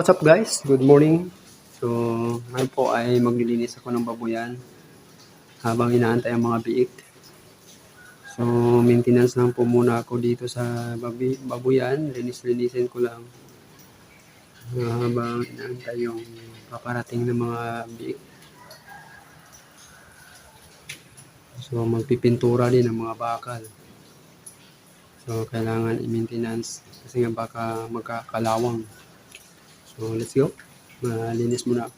What's up guys? Good morning. So, ngayon po ay maglilinis ako ng babuyan habang inaantay ang mga biik. So, maintenance lang po muna ako dito sa babi, babuyan. Linis-linisin ko lang Ah, habang inaantay yung paparating ng mga biik. So, magpipintura din ng mga bakal. So, kailangan i-maintenance kasi nga baka magkakalawang. So, let's go. Malinis muna. ako.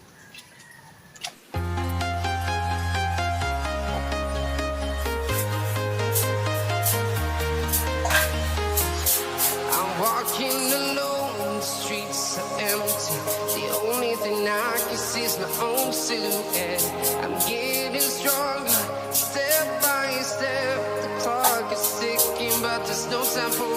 I'm walking alone, the streets are empty. The only thing I can see is my own silhouette. I'm getting stronger, step by step. The clock is ticking, but there's no time for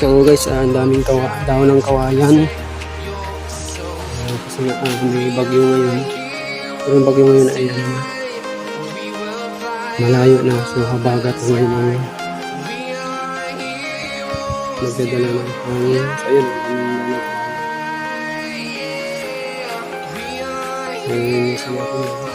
So guys, ah, ang daming kawa, daw ng kawayan. Ah, kasi nga ah, may bagyo ngayon. Pero yung bagyo ngayon ay will fly. malayo na. So habagat ngayon ang heroes. nagdadala ng hangin. So ayun, ang dami ng kawayan. We are So yun yung sila ko. heroes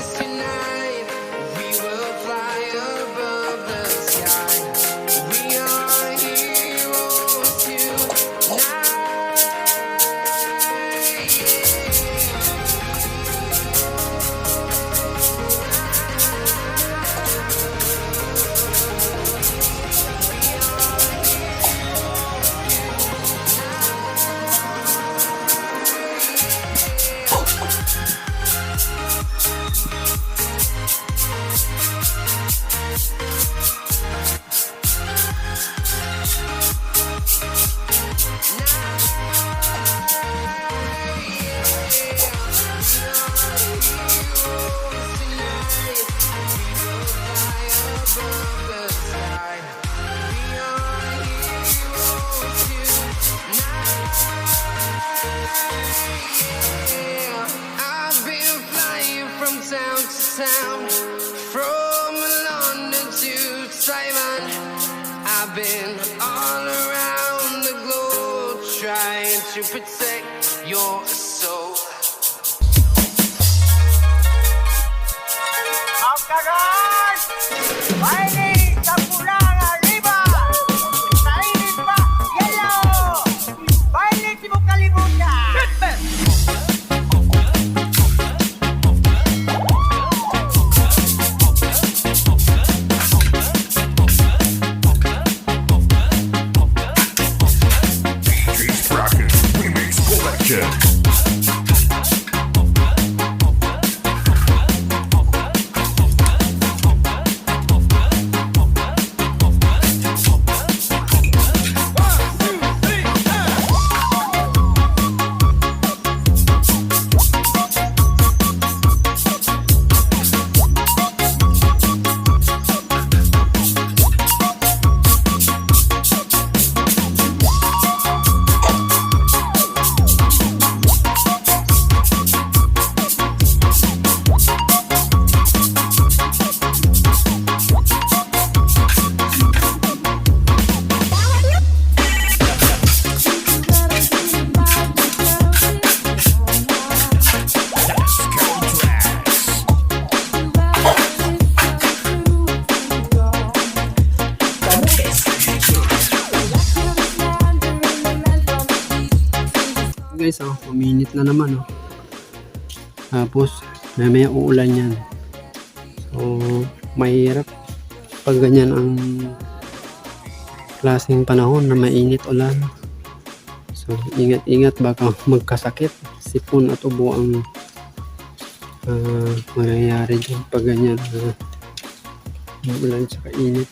to protect your soul. Production. Guys, oh. Uminit na naman, oh. Tapos, may may uulan yan. So, mahirap pag ganyan ang klaseng panahon na mainit ulan. So, ingat-ingat baka magkasakit. Sipon at ubo ang ah, mangyayari dyan pag ganyan. Uh, ulan tsaka init.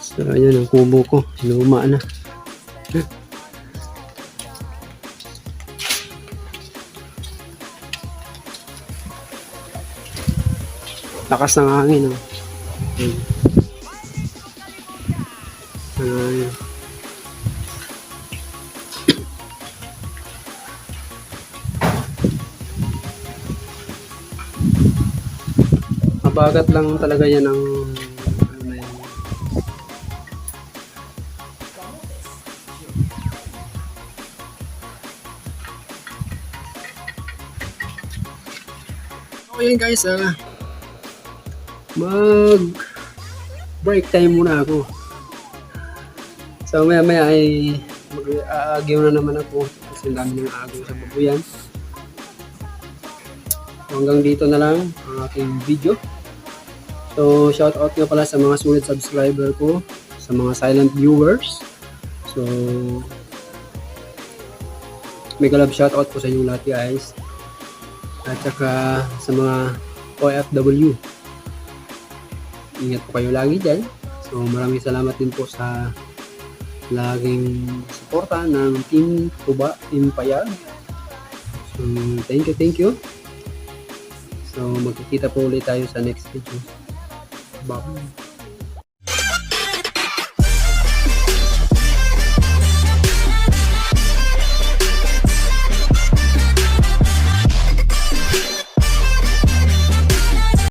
So, ayan ang kubo ko. Luma na. Lakas ng hangin. Oh. Hmm. Ayan. Mabagat lang talaga yan ang ano na yan. So yun guys, ah, mag break time muna ako. So maya maya ay mag-aagyaw na naman ako kasi dami ng agaw sa babuyan. So, hanggang dito na lang ang aking video. So shout out nga pala sa mga sulit subscriber ko, sa mga silent viewers. So mega love shout out po sa inyo lahat guys. At saka sa mga OFW. Ingat po kayo lagi dyan. So maraming salamat din po sa laging suporta ng Team Tuba, Team Payag. So thank you, thank you. So magkikita po ulit tayo sa next video. Bye.